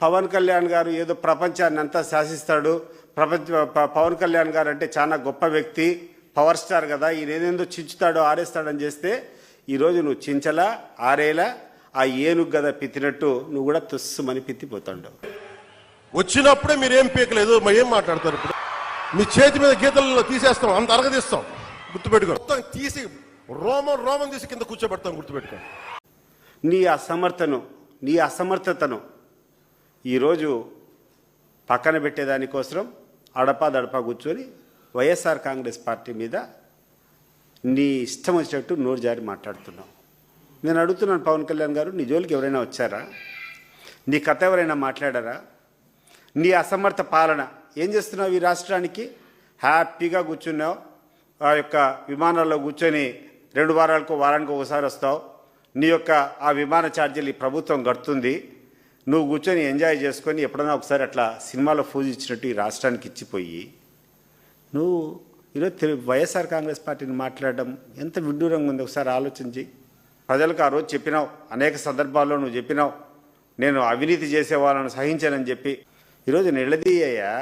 పవన్ కళ్యాణ్ గారు ఏదో ప్రపంచాన్ని అంతా శాసిస్తాడు. ప్రపంచ పవన్ కళ్యాణ్ గారు అంటే చాలా గొప్ప వ్యక్తి పవర్ స్టార్ కదా. ఈయన ఏదేందో చించుతాడో ఆరేస్తాడని చేస్తే ఈరోజు నువ్వు చించలా ఆరేలా ఆ ఏనుగు గద పిత్తినట్టు నువ్వు కూడా తుస్సుమని పిత్తిపోతాడు వచ్చినప్పుడే మీరు ఏం పీకలేదు ఏం మాట్లాడతారు ఇప్పుడు? మీ చేతి మీద గీతలలో తీసేస్తాం అంత అరగదీస్తాం. గుర్తుపెట్టుకో మొత్తం తీసి రోమం రోమం తీసి కింద కూర్చోబెడతాం గుర్తుపెట్టుకో నీ అసమర్థను నీ అసమర్థతను ఈరోజు పక్కన పెట్టేదానికోసం అడపా దడపా కూర్చొని వైఎస్ఆర్ కాంగ్రెస్ పార్టీ మీద నీ ఇష్టం వచ్చినట్టు నోరు జారి మాట్లాడుతున్నావు నేను అడుగుతున్నాను పవన్ కళ్యాణ్ గారు నీ జోలికి ఎవరైనా వచ్చారా? నీ కథ ఎవరైనా మాట్లాడారా? నీ అసమర్థ పాలన ఏం చేస్తున్నావు ఈ రాష్ట్రానికి? హ్యాపీగా కూర్చున్నావు. ఆ యొక్క విమానాల్లో కూర్చొని రెండు వారాలకు వారానికి ఒకసారి వస్తావు. నీ యొక్క ఆ విమాన ఛార్జీలు ఈ ప్రభుత్వం కడుతుంది. నువ్వు కూర్చొని ఎంజాయ్ చేసుకొని ఎప్పుడైనా ఒకసారి అట్లా సినిమాలో ఫూజ్ ఇచ్చినట్టు ఈ రాష్ట్రానికి ఇచ్చిపోయి నువ్వు ఈరోజు తెలు- వైఎస్ఆర్ కాంగ్రెస్ పార్టీని మాట్లాడడం ఎంత విడ్డూరంగా ఉంది? ఒకసారి ఆలోచించి ప్రజలకు ఆ రోజు చెప్పినావు అనేక సందర్భాల్లో నువ్వు చెప్పినావు నేను అవినీతి చేసే వాళ్ళను సహించానని చెప్పి. ఈరోజు నిలదీయ్యా